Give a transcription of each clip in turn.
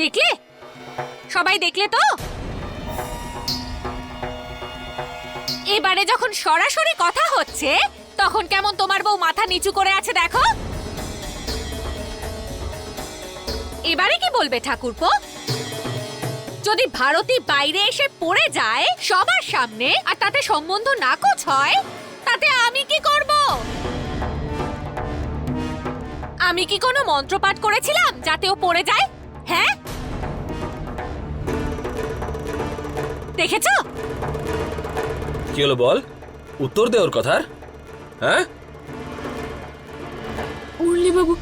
দেখলে? সবাই দেখলে তো? এবারে যখন সরাসরি কথা হচ্ছে, তখন কেমন তোমার বউ মাথা নিচু করে আছে দেখো? এবারে কি বলবে ঠাকুরপো? যদি ভারতী বাইরে এসে পড়ে যায় সবার সামনে আর তাতে সম্বন্ধ নাকচ হয় তাতে আমি কি করব? আমি কি কোনো মন্ত্রপাঠ করেছিলাম যাতে ও পড়ে যায়? হ্যাঁ? দেখেছ? কি হলো বল? উত্তর দে ওর কথার। হ্যাঁ? মুরলি বাবু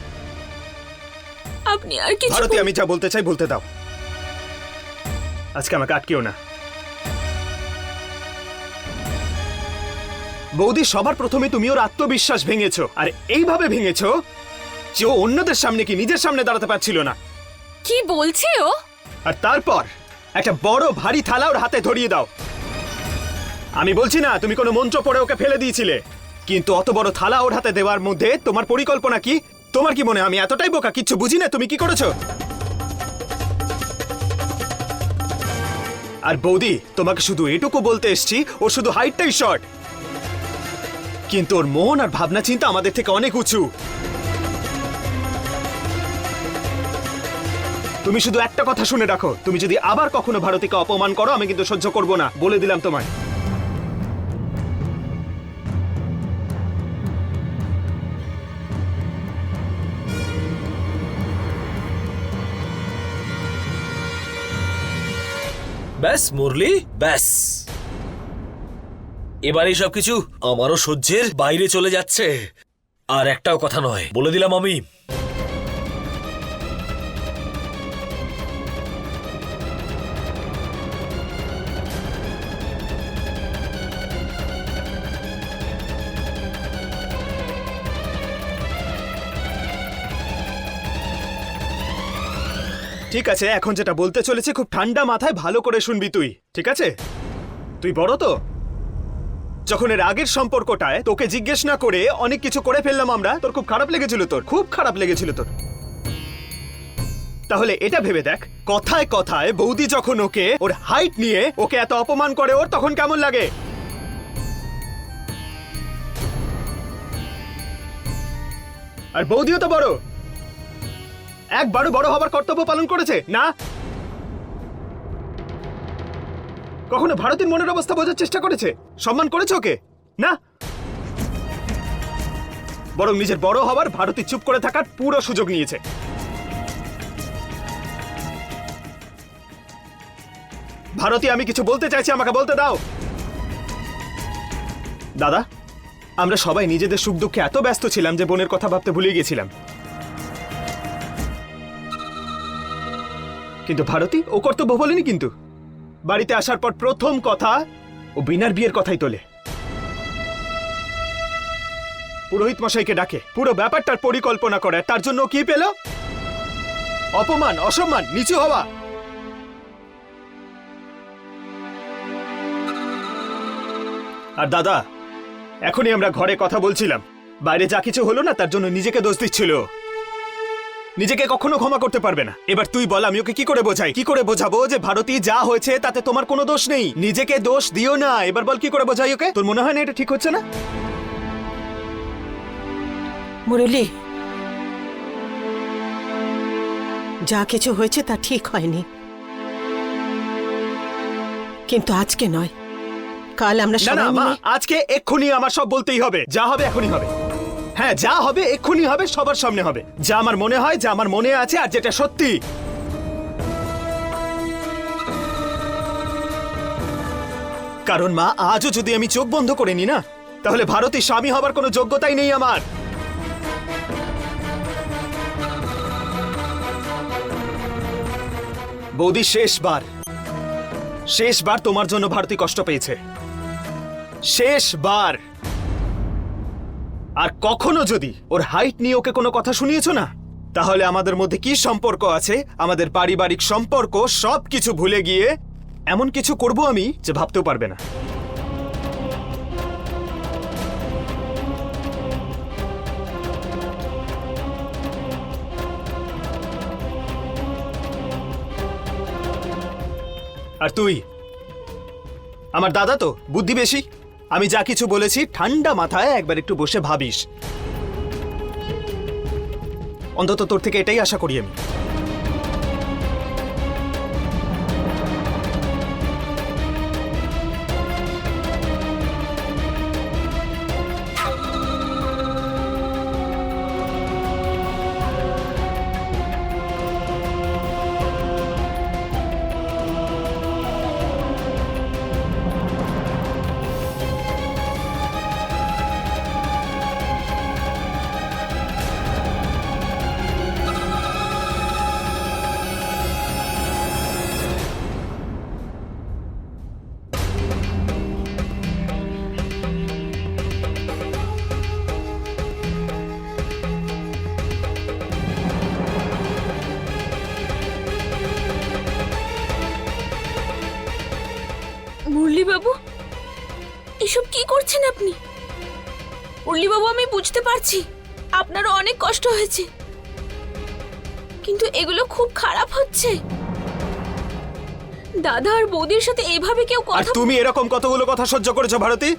আপনি আর কিছু ভারতী আমি যা বলতে চাই বলতে দাও। আজকে আমাকে আটকেও না। বৌদি সবার প্রথমে তুমি ওর আত্মবিশ্বাস ভেঙেছো। আর এইভাবে ভেঙেছো যে ও অন্যদের সামনে কি নিজের সামনে দাঁড়াতে পারছিল না। কি বলছে ও? আর তারপর একটা বড় ভারী থালা ওর হাতে ধরিয়ে দাও। আমি বলছি না তুমি কোনো মন্ত্র পড়ে ওকে ফেলে দিয়েছিলে। কিন্তু অত বড় থালা ওর হাতে দেওয়ার মধ্যে তোমার পরিকল্পনা কি? তোমার কি মনে হয় আমি এতটাই বোকা কিচ্ছু বুঝি না তুমি কি করেছ? আর বৌদি, তোমাকে শুধু এটুকু বলতে এসছি ও শুধু হাইটটাই শর্ট। কিন্তু ওর মন আর ভাবনা চিন্তা আমাদের থেকে অনেক উঁচু। তুমি শুধু একটা কথা শুনে রাখো, তুমি যদি আবার কখনো ভারতীকে অপমান করো, আমি কিন্তু সহ্য করব না, বলে দিলাম তোমায়। ব্যাস, মুরলি, ব্যাস। এবারে সবকিছু সব আমারও সহ্যের বাইরে চলে যাচ্ছে। আর একটাও কথা নয়। বলে দিলাম আমি ঠিক আছে, এখন যেটা বলতে চলেছে, খুব ঠান্ডা মাথায় ভালো করে শুনবি তুই, ঠিক আছে? তুই বড় তো? যখন এর আগের সম্পর্কটায় তোকে জিজ্ঞেস না করে অনেক কিছু করে ফেললাম আমরা, তোর খুব খারাপ লেগেছিল তোর, খুব খারাপ লেগেছিল তোর। তাহলে এটা ভেবে দেখ, কথায় কথায় বৌদি যখন ওকে, ওর হাইট নিয়ে ওকে এত অপমান করে, ওর তখন কেমন লাগে? আর বৌদিও তো বড়। একবারও বড় হবার কর্তব্য পালন করেছে, না? কখনো ভারতীয় মনের অবস্থা বোঝার চেষ্টা করেছে? সম্মান করেছে ওকে, না? বরং নিজের বড় হবার ভারতী চুপ করে থাকার পুরো সুযোগ নিয়েছে। ভারতী, আমি কিছু বলতে চাইছি, আমাকে বলতে দাও। দাদা, আমরা সবাই নিজেদের সুখ দুঃখে এত ব্যস্ত ছিলাম যে বোনের কথা ভাবতে ভুলে গেছিলাম কিন্তু ভারতী, ও কর্তব্য বলেনি কিন্তু। বাড়িতে আসার পর প্রথম কথা, ও বিনার বিয়ের কথাই তোলে। পুরোহিত মশাইকে ডাকে, পুরো ব্যাপারটার পরিকল্পনা করে, তার জন্য কি পেল? অপমান, অসম্মান, নিচু হওয়া। আর দাদা, এখনই আমরা ঘরে কথা বলছিলাম। বাইরে যা কিছু হলো না, তার জন্য নিজেকে দোষ দিচ্ছিল। নিজেকে কখনো ক্ষমা করতে পারবে না। এবার তুই বল আমি ওকে কি করে বোঝাই? কি করে বোঝাবো যে ভারতী যা হয়েছে তাতে তোমার কোনো দোষ নেই? নিজেকে দোষ দিও না। এবার বল কি করে বোঝাই ওকে? তোর মনে হয় না এটা ঠিক হচ্ছে না? মুরলি যা কিছু হয়েছে তা ঠিক হয়নি। কিন্তু আজকে নয়। কাল আমরা না না সবাই মা মিলে আজকে এক্ষুনি আমার সব বলতেই হবে। যা হবে এখনই হবে। হ্যাঁ যা হবে, এক্ষুনি হবে, সবার সামনে হবে। যা আমার মনে হয়, যা আমার মনে আছে, আর যেটা সত্যি। কারণ মা, আজও যদি আমি চোখ বন্ধ করে নি না, তাহলে ভারতী স্বামী হবার কোনো যোগ্যতাই নেই আমার। বৌদি, শেষবার। শেষবার তোমার জন্য ভারতী কষ্ট পেয়েছে। শেষবার। আর কখনো যদি ওর হাইট নিয়ে ওকে কোনো কথা শুনিয়েছো না? তাহলে আমাদের মধ্যে কি সম্পর্ক আছে? আমাদের পারিবারিক সম্পর্ক সব কিছু ভুলে গিয়ে এমন কিছু করব আমি যে ভাবতেও পারবে না। আর তুই? আমার দাদা তো? বুদ্ধি বেশি? আমি যা কিছু বলেছি ঠান্ডা মাথায় একবার একটু বসে ভাবিস। অন্তত তোর থেকে এটাই আশা করি আমি। বুঝতে পারছি। আপনারও অনেক কষ্ট হয়েছে। কিন্তু এগুলো খুব খারাপ হচ্ছে। দাদা আর বৌদির সাথে এভাবে কেউ আর কথা তুমি এরকম কতগুলো কথা সহ্য করেছ ভারতী?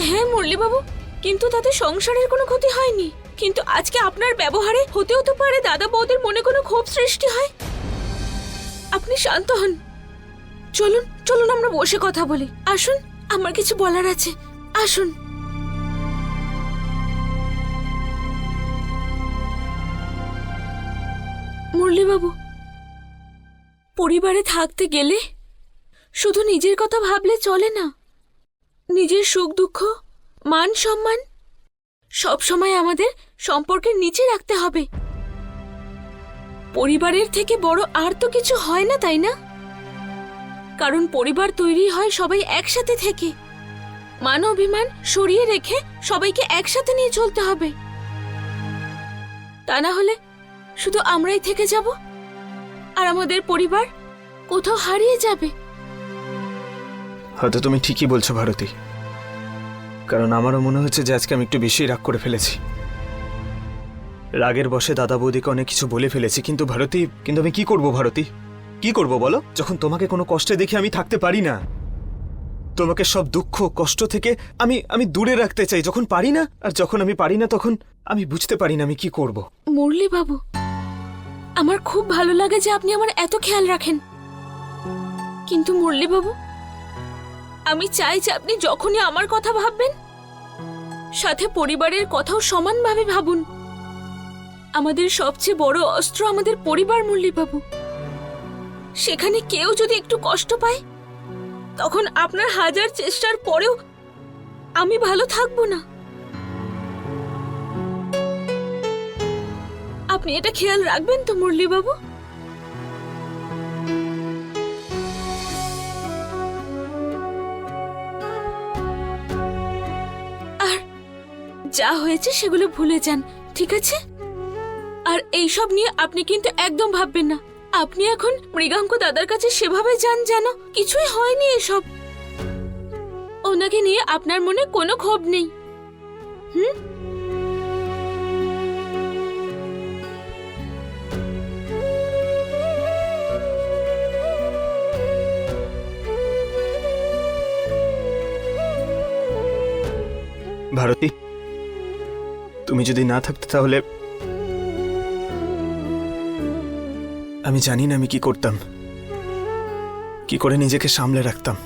হ্যাঁ মুরলীবাবু। কিন্তু তাতে সংসারের কোনো ক্ষতি হয়নি। কিন্তু আজকে আপনার ব্যবহারে হতেও তো পারে দাদা বৌদির মনে কোনো ক্ষোভ সৃষ্টি হয়। আপনি শান্ত হন। চলুন চলুন আমরা বসে কথা বলি। আসুন আমার কিছু বলার আছে। আসুন। মুরলীবাবু, পরিবারে থাকতে গেলে শুধু নিজের কথা ভাবলে চলে না। নিজের সুখ, দুঃখ, মান, সম্মান সব সময় আমাদের সম্পর্কের নিচে রাখতে হবে। পরিবারের থেকে বড় আর তো কিছু হয় না, তাই না? কারণ পরিবার তৈরি হয় সবাই একসাথে থেকে। মান, অভিমান সরিয়ে রেখে সবাইকে একসাথে নিয়ে চলতে হবে। তা না হলে শুধু আমরাই থেকে যাব? আর আমাদের পরিবার কোথাও হারিয়ে যাবে? হয়তো তুমি ঠিকই বলছো ভারতী। কারণ আমারও মনে হচ্ছে যে আজকে আমি একটু বেশি রাগ করে ফেলেছি। রাগের বসে দাদা বৌদিকে অনেক কিছু বলে ফেলেছি কিন্তু ভারতী কিন্তু আমি কি করব ভারতী? কি করব বলো? যখন তোমাকে কোনো কষ্টে দেখে আমি থাকতে পারি না। তোমাকে সব দুঃখ কষ্ট থেকে আমি আমি দূরে রাখতে চাই। যখন পারি না আর যখন আমি পারি না তখন আমি বুঝতে পারি না আমি কি করব। মুরলি বাবু আমার খুব ভালো লাগে যে আপনি আমার এত খেয়াল রাখেন। কিন্তু মুরলি বাবু আমি চাই যে আপনি যখনই আমার কথা ভাববেন, সাথে পরিবারের কথাও সমানভাবে ভাবুন। আমাদের সবচেয়ে বড় অস্ত্র আমাদের পরিবার মুরলি বাবু সেখানে কেউ যদি একটু কষ্ট পায়, তখন আপনার হাজার চেষ্টার পরেও আমি ভালো থাকব না। আপনি এটা খেয়াল রাখবেন তো মুরলি বাবু আর যা হয়েছে সেগুলো ভুলে যান, ঠিক আছে? আর এইসব নিয়ে আপনি কিন্তু একদম ভাববেন না। আপনি এখন মৃগাঙ্ক দাদার কাছে সেভাবে যান যেন, কিছুই হয়নি এসব। ওনাকে নিয়ে আপনার মনে কোনো ক্ষোভ নেই। হুম? ভারতী, তুমি যদি না থাকতে তাহলে আমি জানি না আমি কি করতাম, কি করে নিজেকে সামলে রাখতাম।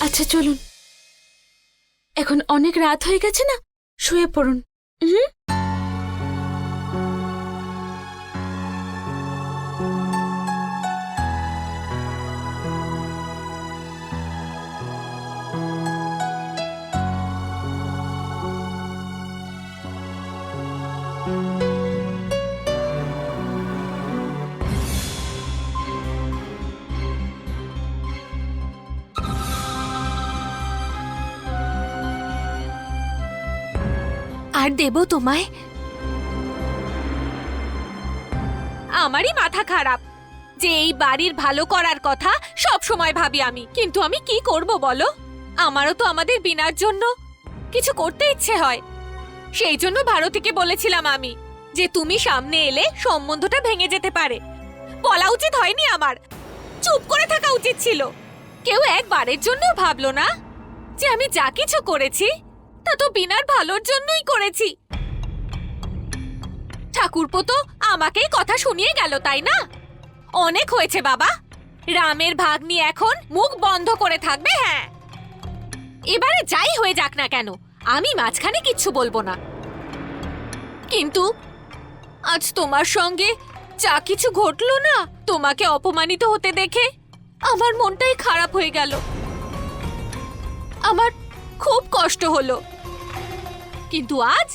আচ্ছা চলুন। এখন অনেক রাত হয়ে গেছে না? শুয়ে পড়ুন। হুম। আর দেব তোমায়। আমারই মাথা খারাপ। যে এই বাড়ির ভালো করার কথা সব সময় ভাবি আমি। কিন্তু আমি কি করব বলো? আমারও তো আমাদের বিনার জন্য কিছু করতে ইচ্ছে হয়। সেই জন্য ভারতীকে বলেছিলাম আমি যে তুমি সামনে এলে সম্বন্ধটা ভেঙে যেতে পারে। বলা উচিত হয়নি আমার। চুপ করে থাকা উচিত ছিল। কেউ একবারের জন্য ভাবলো না যে আমি যা কিছু করেছি তা তো বিনার ভালোর জন্যই করেছি। ঠাকুরপো তো আমাকেই কথা শুনিয়ে গেল, তাই না? অনেক হয়েছে বাবা। রামের ভাগ নিয়ে এখন মুখ বন্ধ করে থাকবে হ্যাঁ। এবারে যাই হয়ে যাক না কেন, আমি মাঝখানে কিচ্ছু বলব না। কিন্তু আজ তোমার সঙ্গে যা কিছু ঘটলো না, তোমাকে অপমানিত হতে দেখে আমার মনটাই খারাপ হয়ে গেল। আমার খুব কষ্ট হলো। কিন্তু আজ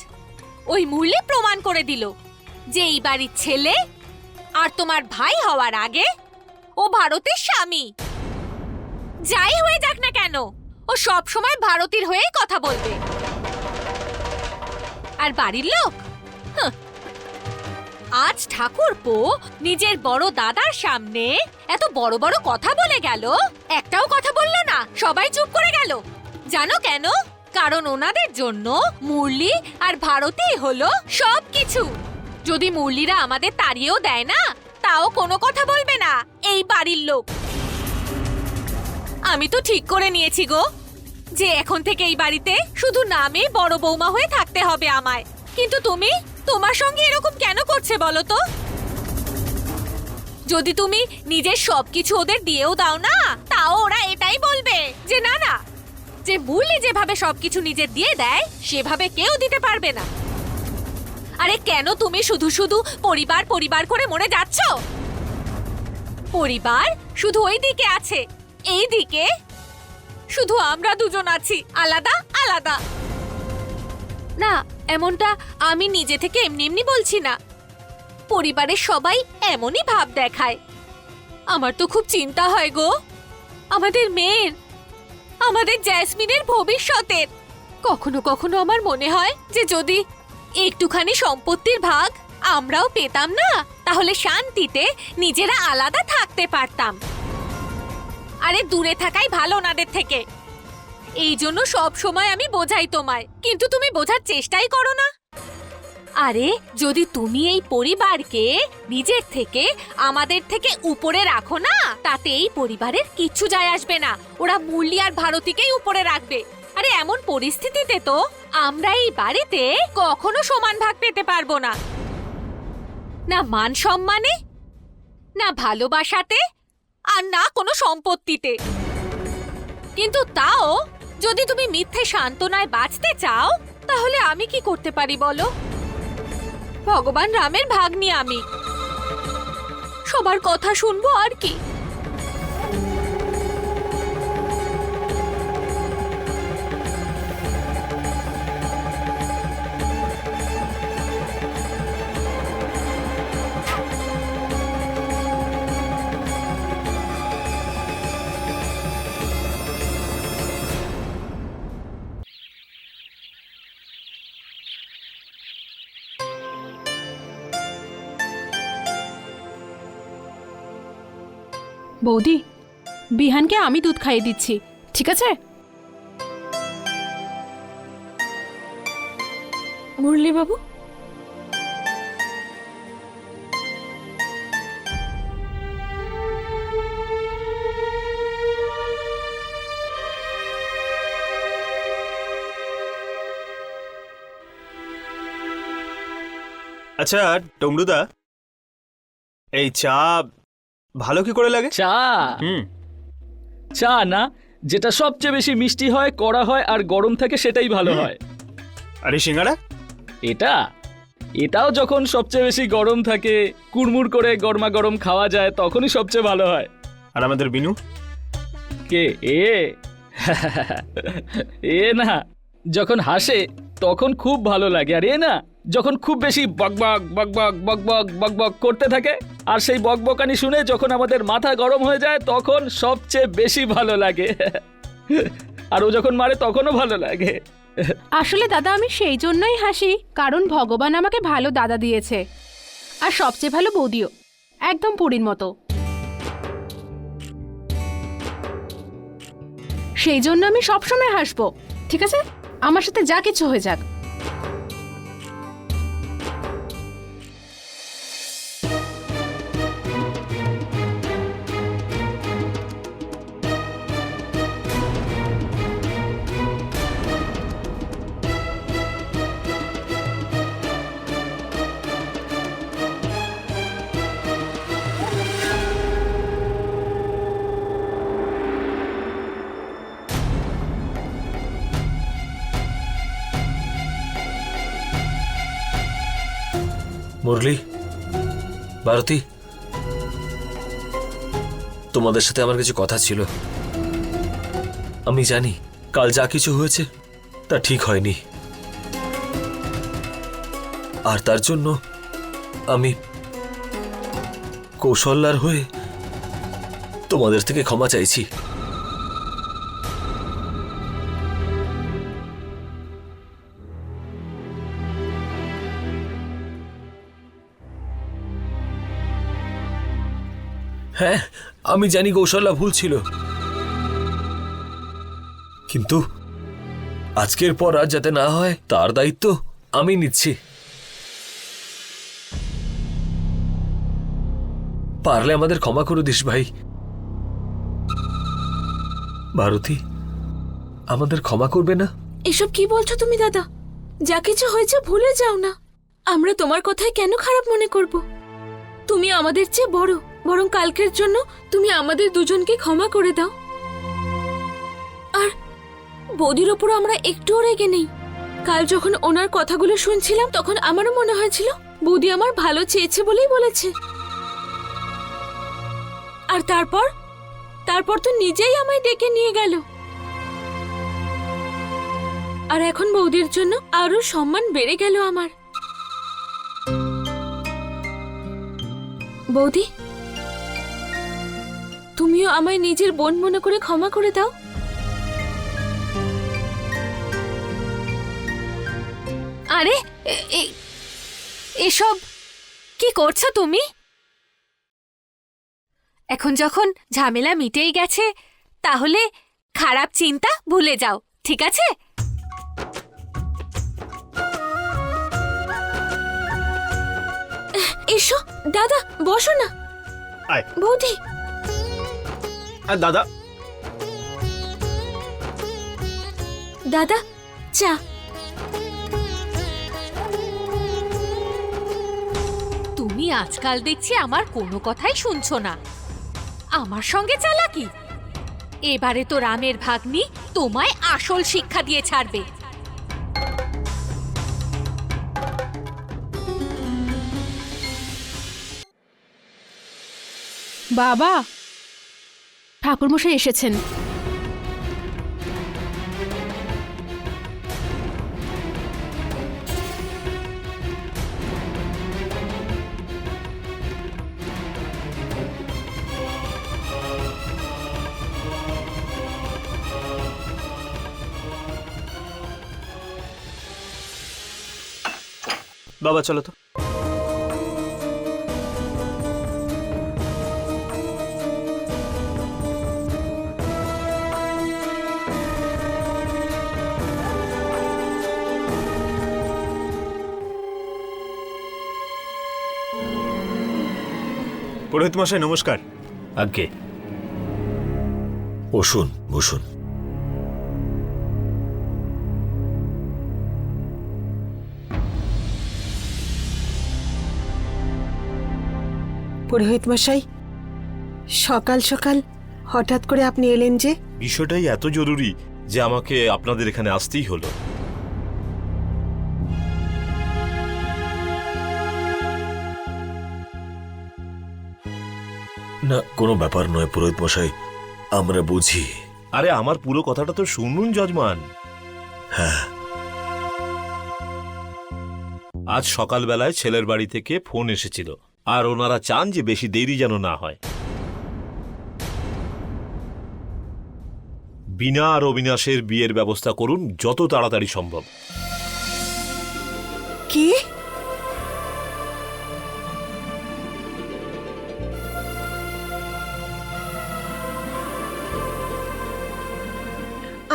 ওই মূল্যে প্রমাণ করে দিল যে এই বাড়ির ছেলে আর তোমার ভাই হওয়ার আগে ও ভারতের স্বামী। যাই হয়ে যাক না কেন, ও সব সময় ভারতীর হয়েই কথা বলবে। আর বাড়ির লোক। আজ ঠাকুরপো নিজের বড় দাদার সামনে এত বড় বড় কথা বলে গেল। একটাও কথা বলল না, সবাই চুপ করে গেল। জানো কেন? কারণ ওনাদের জন্য মুরলি আর ভারতই হলো সব কিছু যদি মুরলিরা আমাদের তাড়িয়েও দেয় না, তাও কোনো কথা বলবে না, এই বাড়ির লোক। আমি তো ঠিক করে নিয়েছি গো, যে এখন থেকে এই বাড়িতে শুধু নামে বড় বৌমা হয়ে থাকতে হবে আমায়। কিন্তু তুমি তোমার সঙ্গে এরকম কেন করছে বলো তো? যদি তুমি নিজের সবকিছু ওদের দিয়েও দাও না, তাও ওরা এটাই বলবে যে, না না যে মুরলি যেভাবে সবকিছু নিজের দিয়ে দেয়, সেভাবে কেউ দিতে পারবে না। আরে কেন তুমি শুধু শুধু পরিবার পরিবার করে মরে যাচ্ছ? পরিবার শুধু ওই দিকে আছে, এই দিকে শুধু আমরা দুজন আছি, আলাদা আলাদা। না, এমনটা আমি নিজে থেকে এমনি এমনি বলছি না। পরিবারের সবাই এমনই ভাব দেখায়। আমার তো খুব চিন্তা হয় গো। আমাদের মেয়ের আমাদের জ্যাসমিনের ভবিষ্যতের। কখনো কখনো আমার মনে হয় যে যদি একটুখানি সম্পত্তির ভাগ আমরাও পেতাম না, তাহলে শান্তিতে নিজেরা আলাদা থাকতে পারতাম। আরে দূরে থাকাই ভালো ওনাদের থেকে। এই জন্য সব সময় আমি বোঝাই তোমায়, কিন্তু তুমি বোঝার চেষ্টাই করো না। আরে, যদি তুমি এই পরিবারকে নিজের থেকে আমাদের থেকে উপরে রাখো না, তাতে এই পরিবারের কিচ্ছু যায় আসবে না। ওরা মুরলি আর ভারতীকেই উপরে রাখবে। আরে, এমন পরিস্থিতিতে তো আমরা এই বাড়িতে কখনো সমান ভাগ পেতে পারব না। না মান সম্মানে, না ভালোবাসাতে, আর না কোনো সম্পত্তিতে। কিন্তু তাও যদি তুমি মিথ্যে সান্ত্বনায় বাঁচতে চাও, তাহলে আমি কি করতে পারি বলো? ভগবান রামের ভাগ্নি আমি। সবার কথা শুনব আর কি? বৌদি বিহানকে আমি দুধ খাইয়ে দিচ্ছি ঠিক আছে? মুরলি বাবু আচ্ছা টমরুদা। এই চা ভালো কি করে লাগে? চা। হুম। চা না যেটা সবচেয়ে বেশি মিষ্টি হয় কড়া হয় আর গরম থাকে সেটাই ভালো হয়। আরে সিঙ্গারা? এটা? এটাও যখন সবচেয়ে বেশি গরম থাকে কুড়মুড় করে গরমা গরম খাওয়া যায় তখনই সবচেয়ে ভালো হয়। আর আমাদের বিনু? কে? এ? এ না। যখন হাসে তখন খুব ভালো লাগে। আর এ না যখন খুব বেশি বকবক বকবক বকবক বকবক করতে থাকে, আর সেই বকবকানি শুনে যখন আমাদের মাথা গরম হয়ে যায়, তখন সবচেয়ে বেশি ভালো লাগে। আর ও যখন মারে, তখনও ভালো লাগে। আসলে দাদা, আমি সেই জন্যই হাসি, কারণ ভগবান আমাকে ভালো দাদা দিয়েছে। আর সবচেয়ে ভালো বৌদিও, একদম পুরীর মতো। সেই জন্য আমি সবসময় হাসবো, ঠিক আছে? আমার সাথে যা কিছু হয়ে যাক। মুরলি ভারতী তোমাদের সাথে আমার কিছু কথা ছিল। আমি জানি কাল যা কিছু হয়েছে তা ঠিক হয়নি। আর তার জন্য আমি কৌশল্যার হয়ে তোমাদের থেকে ক্ষমা চাইছি। হ্যাঁ আমি জানি কৌশল্যা ভুল ছিল। কিন্তু আজকের পর আর যাতে না হয়, তার দায়িত্ব আমি নিচ্ছি। পারলে আমাদের ক্ষমা করে দিস ভাই। ভারতী আমাদের ক্ষমা করবে না? এসব কি বলছো তুমি, দাদা? যা কিছু হয়েছে ভুলে যাও না। আমরা তোমার কথায় কেন খারাপ মনে করব? তুমি আমাদের চেয়ে বড়। বরং কালকের জন্য তুমি আমাদের দুজনকে ক্ষমা করে দাও। আর বৌদির ওপর আমরা একটুও রেগে নেই। কাল যখন ওনার কথাগুলো শুনছিলাম, তখন আমারও মনে হয়েছিল, বৌদি আমার ভালো চেয়েছে বলেই বলেছে। আর তারপর? তারপর তো নিজেই আমায় ডেকে নিয়ে গেল। আর এখন বৌদির জন্য আরও সম্মান বেড়ে গেল আমার। বৌদি তুমিও আমায় নিজের বোন মনে করে ক্ষমা করে দাও। আরে এসব কি করছ তুমি? এখন যখন ঝামেলা মিটেই গেছে তাহলে খারাপ চিন্তা ভুলে যাও ঠিক আছে? এসো দাদা বসো না। বৌদি আর দাদা। দাদা চা। তুমি আজকাল দেখছি আমার কোনো কথাই শুনছো না। আমার সঙ্গে চালাকি। এবারে তো রামের ভাগ্নি তোমায় আসল শিক্ষা দিয়ে ছাড়বে। বাবা ঠাকুরমশাই এসেছেন। বাবা চলো তো। পুরোহিত মশাই নমস্কার। আজ্ঞে। বসুন বসুন। পুরোহিত মশাই সকাল সকাল হঠাৎ করে আপনি এলেন যে? বিষয়টাই এত জরুরি যে আমাকে আপনাদের এখানে আসতেই হলো। না কোনো ব্যাপার নয় পুরোহিত মশাই আমরা বুঝি। আরে আমার পুরো কথাটা তো শুনুন যজমান। হ্যাঁ। আজ সকালবেলায় ছেলের বাড়ি থেকে ফোন এসেছিল আর ওনারা চান যে বেশি দেরি যেন না হয়। বিনা আর অবিনাশের বিয়ের ব্যবস্থা করুন যত তাড়াতাড়ি সম্ভব। কি?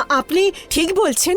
আপনি ঠিক বলছেন।